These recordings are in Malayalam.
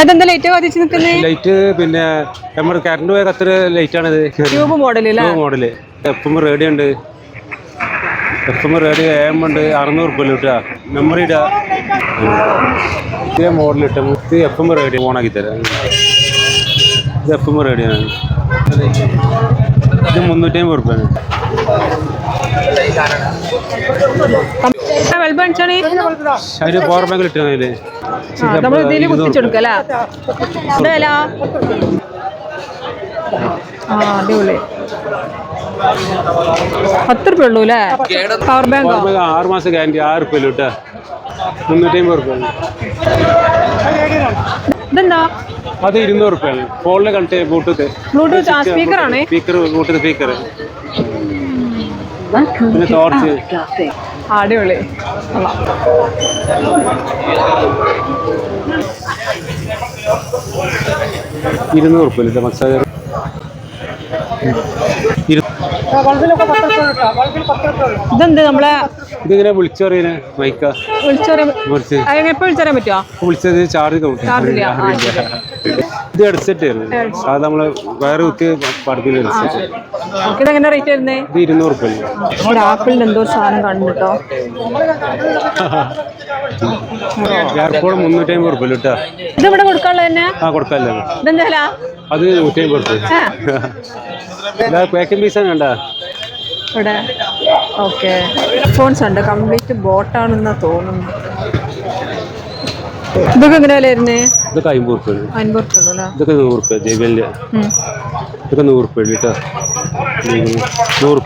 എന്നിട്ട് ലൈറ്റ് കത്തിച്ച് നിൽക്കുന്നേ? ലൈറ്റ് പിന്നെ നമ്മൾ കറണ്ട് പോയ കത്തിരി ലൈറ്റ് ആണ് tube model model F radio ഉണ്ട്. എഫും റേഡിയോ എ ഉണ്ട്. അറുന്നൂറ് രൂപ കിട്ടുക മെമ്മറി ഇടുക ഇതേ മോഡൽ ഇട്ട ഇത് എഫ് റേഡിയോ ഓണാക്കി തരാം. ഇത് എഫും റേഡിയോ ആണ്. ഇത് മുന്നൂറ്റി അമ്പത് റുപ്യാണ് ബൾബ് അടിച്ചാണ് അതിന് പവർ ബാങ്ക് ഇട്ടാ നമ്മൾ ഇതിൽ കുത്തിച്ചെടുക്കല്ലേ? എന്താ വില ആ അടിപൊളി. പത്ത് റുപ്യ ഉള്ളൂ അല്ലേ പവർ ബാങ്ക് ആറ് മാസം ഗ്യാരണ്ടി ആറ് റുപ്യ മുന്നൂറ്റി അമ്പത് ഇതെന്താ? അത് ഇരുന്നൂറ് റുപ്യാണ് ഫോണിൽ കണക്ട് ബ്ലൂടൂത്ത് ബ്ലൂടൂത്ത് സ്പീക്കർ ആണ്. സ്പീക്കർ ബ്ലൂടൂത്ത് സ്പീക്കർ പിന്നെ ടോർച്ച് അടിപൊളി. കൊള്ളാം. ഇരുന്നൂറ് ലിറ്റർ മസാല ഇതെന്ത് നമ്മളെ ഇതിങ്ങനെ വിളിച്ചു മൈക്ക. വിളിച്ചറിയാൻ എപ്പോ വിളിച്ചറിയാൻ പറ്റുമോ വിളിച്ചത് ചാർജ്. ആ, ഇത് ഹെഡ്സെറ്റ് ആയിരുന്നു അത് നമ്മൾ വേറെ കുത്തി ഹെഡ്സെറ്റ് ഇതെങ്ങനെ റേറ്റ് വരുന്നേ? ഇത് ഇരുന്നൂറ് റുപ്യ എന്തോ ഒരു സാധനം കണ്ടുട്ടോ മുന്നൂറ്റി അമ്പത് റുപ്യ ലിട്ടാ. ഇത് ഇവിടെ കൊടുക്കാനുള്ളത് തന്നെ? ആ ഇതെന്താ? അത് നൂറ്റി അമ്പത് റുപ്യ പാക്കിംഗ് പീസാണ് കണ്ട? ഇവിടെ. ഓക്കെ. ഫോൺസ് ഉണ്ട്. കംപ്ലീറ്റ് ബോട്ടാണെന്നാണ് തോന്നുന്നു. ഇതൊക്കെ എങ്ങനെ ഇതൊക്കെ അമ്പത് അൻപത് ഇതൊക്കെ നൂറ്. ഇതൊക്കെ നൂറ് നൂറ്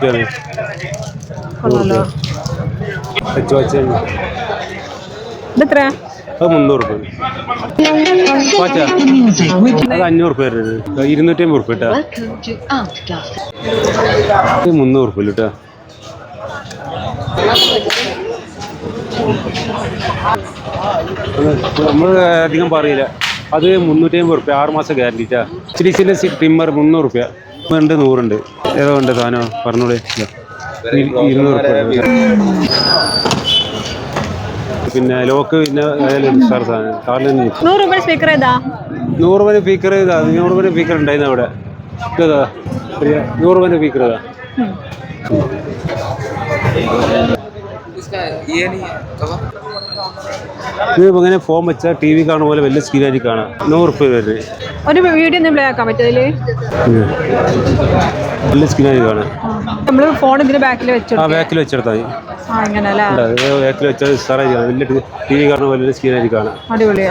അത് മുന്നൂറ് അത് അഞ്ഞൂറ് വരുന്നത് ഇരുന്നൂറ്റി അമ്പത് കേട്ടാ. മുന്നൂറ് കേട്ടാ. നമ്മൾ അധികം പറയില്ല. അത് മുന്നൂറ്റി അമ്പത് റുപ്യ ആറ് മാസം ഗ്യാരണ്ടിറ്റാ ഗ്യാരണ്ടിട്ടാ ചില ട്രിമ്മർ മുന്നൂറ് റുപ്യ. ഉണ്ട് നൂറുണ്ട്. ഏതോ ഉണ്ട് സാധനം? പറഞ്ഞോളേ. ഇരുന്നൂറ് റുപ്യ. പിന്നെ ലോക്ക് പിന്നെ ഏതായാലും സാർ സാധനം. കാറിൽ നിന്ന് നൂറ് രൂപ സ്പീക്കർ ഏതാ? നൂറ് രൂപ സ്പീക്കർ ഇതാ നൂറ് രൂപ സ്പീക്കർ ഉണ്ടായിരുന്നു അവിടെ? ഇതാ നൂറ് രൂപ സ്പീക്കർ ഇതാ ഇത് ഇങ്ങനെ ഫോൺ വെച്ചാൽ ടി വി കാണുന്ന പോലെ വലിയ സ്ക്രീനായിട്ട് കാണാം. നൂറ് റുപ്യ വരെ. ഒരു വീഡിയോ ഒന്ന് പ്ലേ ആക്കാൻ പറ്റില്ലേ വലിയ സ്ക്രീനായിട്ട് കാണാം. നമ്മൾ ഫോൺ ഇതിന്റെ ബാക്കിൽ വെച്ചു ആ ബാക്കിൽ വെച്ചെടുത്താൽ മതി. ബാക്കിൽ വെച്ചാൽ സാറേ വലിയ ടി വി കാണുന്ന പോലെ വലിയ സ്ക്രീനായിട്ട് കാണാം. അടിപൊളി